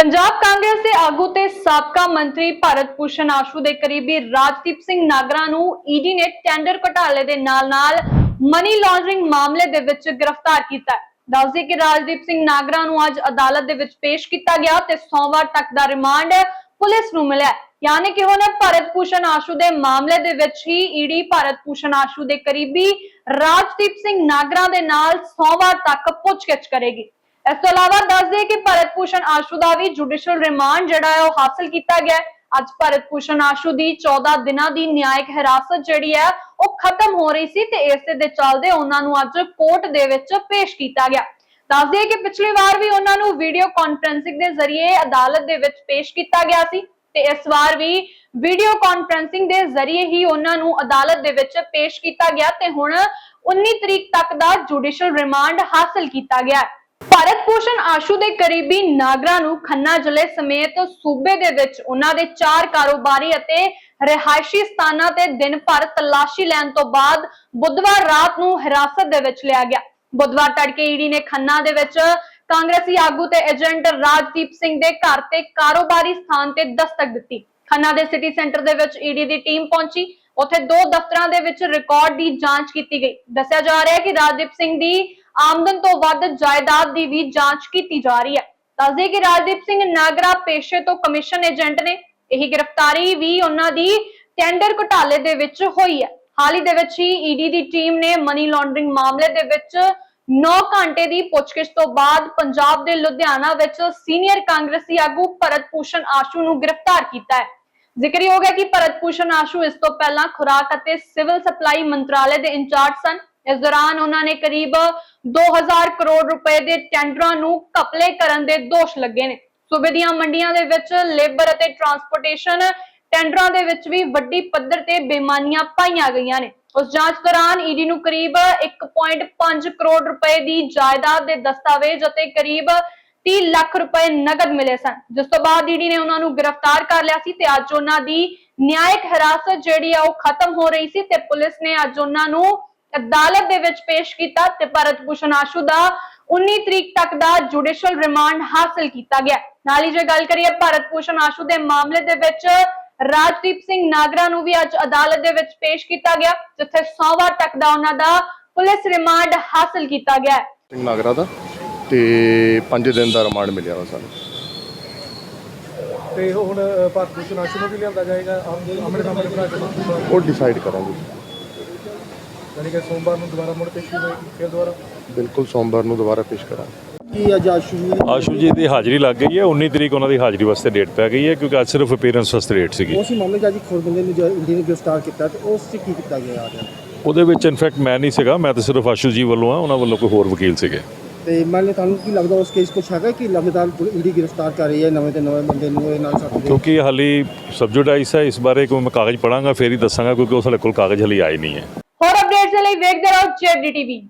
ਪੰਜਾਬ ਕਾਂਗਰਸ ਦੇ ਆਗੂ ਤੇ ਸਾਬਕਾ ਮੰਤਰੀ ਭਾਰਤ ਭੂਸ਼ਣ ਆਸ਼ੂ ਦੇ ਕਰੀਬੀ ਰਾਜਦੀਪ ਸਿੰਘ ਨਾਗਰਾ ਨੂੰ ਈਡੀ ਨੇ ਟੈਂਡਰ ਘਟਾਲੇ ਦੇ ਨਾਲ-ਨਾਲ ਮਨੀ ਲਾਂਡਰਿੰਗ ਮਾਮਲੇ ਦੇ ਵਿੱਚ ਗ੍ਰਿਫਤਾਰ ਕੀਤਾ ਹੈ। ਦੱਸਦੇ ਕਿ ਰਾਜਦੀਪ ਸਿੰਘ ਨਾਗਰਾ ਨੂੰ ਅੱਜ ਅਦਾਲਤ ਦੇ ਵਿੱਚ ਪੇਸ਼ ਕੀਤਾ ਗਿਆ ਤੇ ਸੋਮਵਾਰ ਤੱਕ ਦਾ ਰਿਮਾਂਡ ਪੁਲਿਸ ਨੂੰ ਮਿਲਿਆ ਯਾਨੀ ਕਿ ਹੁਣ ਭਾਰਤ ਭੂਸ਼ਣ ਆਸ਼ੂ ਦੇ ਮਾਮਲੇ ਦੇ ਵਿੱਚ ਹੀ ਈਡੀ ਭਾਰਤ ਭੂਸ਼ਣ ਆਸ਼ੂ ਦੇ ਕਰੀਬੀ ਰਾਜਦੀਪ ਸਿੰਘ ਨਾਗਰਾ ਦੇ ਨਾਲ ਸੋਮਵਾਰ ਤੱਕ ਪੁੱਛਗਿੱਛ ਕਰੇਗੀ। ਇਸ ਤੋਂ ਇਲਾਵਾ ਦੱਸ ਦਈਏ ਕਿ ਭਰਤ ਭੂਸ਼ਣ ਆਸ਼ੂ ਦਾ ਵੀ ਜੁਡੀਸ਼ੀਅਲ ਰਿਮਾਂਡ ਜਿਹੜਾ ਹੈ ਉਹ ਹਾਸਲ ਕੀਤਾ ਗਿਆ ਅੱਜ ਭਰਤ ਭੂਸ਼ਣ ਆਸ਼ੂ ਦੀ 14 ਦਿਨਾਂ ਦੀ ਨਿਆਇਕ ਹਿਰਾਸਤ ਜਿਹੜੀ ਹੈ ਉਹ ਖਤਮ ਹੋ ਰਹੀ ਸੀ ਤੇ ਇਸੇ ਦੇ ਚੱਲਦੇ ਉਹਨਾਂ ਨੂੰ ਅੱਜ ਕੋਰਟ ਦੇ ਵਿੱਚ ਪੇਸ਼ ਕੀਤਾ ਗਿਆ। ਦੱਸ ਦਈਏ ਕਿ ਪਿਛਲੀ ਵਾਰ ਵੀ ਉਹਨਾਂ ਨੂੰ ਵੀਡੀਓ ਕਾਨਫਰੈਂਸਿੰਗ ਦੇ ਜ਼ਰੀਏ ਅਦਾਲਤ ਦੇ ਵਿੱਚ ਪੇਸ਼ ਕੀਤਾ ਗਿਆ ਸੀ ਤੇ ਇਸ ਵਾਰ ਵੀ ਵੀਡੀਓ ਕਾਨਫਰੈਂਸਿੰਗ ਦੇ ਜ਼ਰੀਏ ਹੀ ਉਹਨਾਂ ਨੂੰ ਅਦਾਲਤ ਦੇ ਵਿੱਚ ਪੇਸ਼ ਕੀਤਾ ਗਿਆ ਤੇ ਹੁਣ 19 ਤਰੀਕ ਤੱਕ ਦਾ ਜੁਡੀਸ਼ੀਅਲ ਰਿਮਾਂਡ ਹਾਸਲ ਕੀਤਾ ਗਿਆ ਹੈ। ਭਾਰਤ ਭੂਸ਼ਣ ਆਸ਼ੂ ਦੇ ਕਰੀਬੀ ਨਾਗਰਾਂ ਨੂੰ ਖੰਨਾ ਜ਼ਿਲ੍ਹੇ ਸਮੇਤ ਸੂਬੇ ਦੇ ਵਿੱਚ ਉਹਨਾਂ ਦੇ ਚਾਰ ਕਾਰੋਬਾਰੀ ਅਤੇ ਰਿਹਾਇਸ਼ੀ ਸਥਾਨਾਂ ਤੇ ਦਿਨ ਭਰ ਤਲਾਸ਼ੀ ਲੈਣ ਤੋਂ ਬਾਅਦ ਬੁੱਧਵਾਰ ਰਾਤ ਨੂੰ ਹਿਰਾਸਤ ਦੇ ਵਿੱਚ ਲਿਆ ਗਿਆ। ਬੁੱਧਵਾਰ ਤੜਕੇ ਈਡੀ ਨੇ ਖੰਨਾ ਦੇ ਵਿੱਚ ਕਾਂਗਰਸੀ ਆਗੂ ਤੇ ਏਜੰਟ ਰਾਜਦੀਪ ਸਿੰਘ ਦੇ ਘਰ ਤੇ ਕਾਰੋਬਾਰੀ ਸਥਾਨ ਤੇ ਦਸਤਕ ਦਿੱਤੀ। ਖੰਨਾ ਦੇ ਸਿਟੀ ਸੈਂਟਰ ਦੇ ਵਿੱਚ ਈਡੀ ਦੀ ਟੀਮ ਪਹੁੰਚੀ। ਉੱਥੇ ਦੋ ਦਫ਼ਤਰਾਂ ਦੇ ਵਿੱਚ ਰਿਕਾਰਡ ਦੀ ਜਾਂਚ ਕੀਤੀ ਗਈ। ਦੱਸਿਆ ਜਾ ਰਿਹਾ ਹੈ ਕਿ ਰਾਜਦੀਪ ਸਿੰਘ ਦੀ ਆਮਦਨ ਤੋਂ ਵੱਧ ਜਾਇਦਾਦ ਦੀ ਵੀ ਜਾਂਚ ਕੀਤੀ ਜਾ ਰਹੀ ਹੈ। ਦੱਸਦੇ ਕਿ ਰਾਜਦੀਪ ਸਿੰਘ ਨਾਗਰਾ ਪੇਸ਼ੇ ਤੋਂ ਕਮਿਸ਼ਨ ਏਜੰਟ ਨੇ ਇਹ ਗ੍ਰਿਫਤਾਰੀ ਵੀ ਉਹਨਾਂ ਦੀ ਟੈਂਡਰ ਘੁਟਾਲੇ ਦੇ ਵਿੱਚ ਹੋਈ ਹੈ। ਹਾਲ ਹੀ ਦੇ ਵਿੱਚ ਹੀ ਈਡੀ ਦੀ ਟੀਮ ਨੇ ਮਨੀ ਲਾਂਡਰਿੰਗ ਮਾਮਲੇ ਦੇ ਵਿੱਚ 9 ਘੰਟੇ ਦੀ ਪੁੱਛਗਿੱਛ ਤੋਂ ਬਾਅਦ ਪੰਜਾਬ ਦੇ ਲੁਧਿਆਣਾ ਵਿੱਚ ਸੀਨੀਅਰ ਕਾਂਗਰਸੀ ਆਗੂ ਭਰਤ ਭੂਸ਼ਣ ਆਸ਼ੂ ਨੂੰ ਗ੍ਰਿਫਤਾਰ ਕੀਤਾ ਹੈ। ਜ਼ਿਕਰਯੋਗ ਹੈ ਕਿ ਭਰਤ ਭੂਸ਼ਣ ਆਸ਼ੂ ਇਸ ਤੋਂ ਪਹਿਲਾਂ ਖੁਰਾਕ ਅਤੇ ਸਿਵਲ ਸਪਲਾਈ ਮੰਤਰਾਲੇ ਦੇ ਇੰਚਾਰਜ ਸਨ। ਇਸ ਦੌਰਾਨ ਉਹਨਾਂ ਨੇ ਕਰੀਬ 2000 ਕਰੋੜ ਰੁਪਏ ਦੇ ਟੈਂਡਰਾਂ ਨੂੰ ਕਪਲੇ ਕਰਨ ਦੇ ਦੋਸ਼ ਲੱਗੇ ਨੇ। ਸੂਬੇ ਦੀਆਂ ਮੰਡੀਆਂ ਦੇ ਵਿੱਚ ਲੇਬਰ ਅਤੇ ਟਰਾਂਸਪੋਰਟੇਸ਼ਨ ਟੈਂਡਰਾਂ ਦੇ ਵਿੱਚ ਵੀ ਵੱਡੀ ਪੱਧਰ ਤੇ ਬੇਈਮਾਨੀਆਂ ਪਾਈਆਂ ਗਈਆਂ ਨੇ। ਉਸ ਜਾਂਚ ਦੌਰਾਨ ਈਡੀ ਨੂੰ ਕਰੀਬ 1.5 ਕਰੋੜ ਰੁਪਏ ਦੀ ਜਾਇਦਾਦ ਦੇ ਦਸਤਾਵੇਜ਼ ਅਤੇ ਕਰੀਬ 30 ਲੱਖ ਰੁਪਏ ਨਗਦ ਮਿਲੇ ਸਨ। ਜਿਸ ਤੋਂ ਬਾਅਦ ਈਡੀ ਨੇ ਉਹਨਾਂ ਨੂੰ ਗ੍ਰਿਫਤਾਰ ਕਰ ਲਿਆ ਸੀ ਤੇ ਅੱਜ ਉਹਨਾਂ ਦੀ ਨਿਆਇਕ ਹਿਰਾਸਤ ਜਿਹੜੀ ਆ ਉਹ ਖਤਮ ਹੋ ਰਹੀ ਸੀ ਤੇ ਪੁਲਿਸ ਨੇ ਅੱਜ ਉਹਨਾਂ ਨੂੰ ਅਦਾਲਤ ਦੇ ਵਿੱਚ ਪੇਸ਼ ਕੀਤਾ ਤੇ ਭਰਤ ਭੂਸ਼ਣ ਆਸ਼ੂ ਦਾ 19 ਤਰੀਕ ਤੱਕ ਦਾ ਜੁਡੀਸ਼ੀਅਲ ਰਿਮਾਂਡ ਹਾਸਲ ਕੀਤਾ ਗਿਆ। ਨਾਲ ਹੀ ਜੇ ਗੱਲ ਕਰੀਏ ਭਰਤ ਭੂਸ਼ਣ ਆਸ਼ੂ ਦੇ ਮਾਮਲੇ ਦੇ ਵਿੱਚ ਰਾਜਦੀਪ ਸਿੰਘ ਨਾਗਰਾ ਨੂੰ ਵੀ ਅੱਜ ਅਦਾਲਤ ਦੇ ਵਿੱਚ ਪੇਸ਼ ਕੀਤਾ ਗਿਆ ਜਿੱਥੇ ਸੋਮਵਾਰ ਤੱਕ ਦਾ ਉਹਨਾਂ ਦਾ ਪੁਲਿਸ ਰਿਮਾਂਡ ਹਾਸਲ ਕੀਤਾ ਗਿਆ। ਸਿੰਘ ਨਾਗਰਾ ਦਾ ਤੇ 5 ਦਿਨ ਦਾ ਰਿਮਾਂਡ ਮਿਲਿਆ ਵਾ ਸਾਨੂੰ। ਤੇ ਹੁਣ ਭਾਰਤ ਭੂਸ਼ਣ ਆਸ਼ੂ ਨੂੰ ਵੀ ਲਿਆਂਦਾ ਜਾਏਗਾ ਆਮ- ਆਮਣੇ ਸਾਹਮਣੇ ਉਹ ਡਿਸਾਈਡ ਕਰਾਂਗੇ। ਯਾਨੀ ਕਿ ਸੋਮਵਾਰ ਨੂੰ ਦੁਬਾਰਾ ਮੁੜ ਪੇਸ਼ੀ ਹੋਏਗੀ ਫਿਰ ਦੁਬਾਰਾ? ਬਿਲਕੁਲ ਸੋਮਵਾਰ ਨੂੰ ਦੁਬਾਰਾ ਪੇਸ਼ ਕਰਾਂਗੇ। ਕੀ ਅੱਜ ਆਸ਼ੂ ਜੀ ਆਸ਼ੂ ਜੀ ਦੀ ਹਾਜ਼ਰੀ ਲੱਗ ਗਈ ਹੈ 19 ਤਰੀਕ ਉਹਨਾਂ ਦੀ ਹਾਜ਼ਰੀ ਵਾਸਤੇ ਡੇਟ ਪੈ ਗਈ ਹੈ ਕਿਉਂਕਿ ਅੱਜ ਸਿਰਫ ਅਪੀਅਰੈਂਸ ਵਾਸਤੇ ਡੇਟ ਸੀਗੀ। ਉਸ ਮਾਮਲੇ 'ਚ ਅੱਜ ਖੁਰਬੰਦੇ ਨੂੰ ਜੋ ਇੰਡੀਆ ਨੇ ਗ੍ਰਿਫਤਾਰ ਕੀਤਾ ਤੇ ਉਸ 'ਚ ਕੀ ਕੀਤਾ ਗਿਆ ਆ ਉਹਦੇ ਵਿੱਚ ਇਨਫੈਕਟ ਮੈਂ ਨਹੀਂ ਸੀਗਾ ਮੈਂ ਤਾਂ ਸਿਰਫ ਆਸ਼ੂ ਜੀ ਵੱਲੋਂ ਆ ਉਹਨਾਂ ਵੱਲੋਂ ਕੋਈ ਹੋਰ ਵਕੀਲ ਸੀਗੇ। ਤੇ ਮੰਨ ਲਓ ਤੁਹਾਨੂੰ ਕੀ ਲੱਗਦਾ ਉਸ ਕੇਸ ਕੁਛ ਹੈਗਾ ਕਿ ਲਗਾਤਾਰ ਇੰਡੀ ਗ੍ਰਿਫਤਾਰ ਕਰ ਰਹੀ ਹੈ ਨਵੇਂ ਤੇ ਨਵੇਂ ਬੰਦੇ ਨੂੰ ਇਹ ਨਾਲ ਸਾਡੇ ਕਿਉਂਕਿ ਇਹ ਹਾਲੀ ਸਬਜੂਡਾਈਸ ਹੈ ਇਸ ਬਾਰੇ ਕੋਈ ਮੈਂ ਕਾਗਜ਼ ਪੜਾਂਗਾ ਫੇਰ ਹੀ ਦੱਸਾਂਗਾ ਕਿਉਂਕਿ ਉਹ ਸਾਡੇ ਕੋਲ ਕਾਗਜ਼ ਹਾਲੀ ਆਏ ਨਹੀਂ ਹੈ। ਅਪਡੇਟਸ ਲਈ ਵੇਖਦੇ ਰਹੋ ਜੈਡੀ ਟੀਵੀ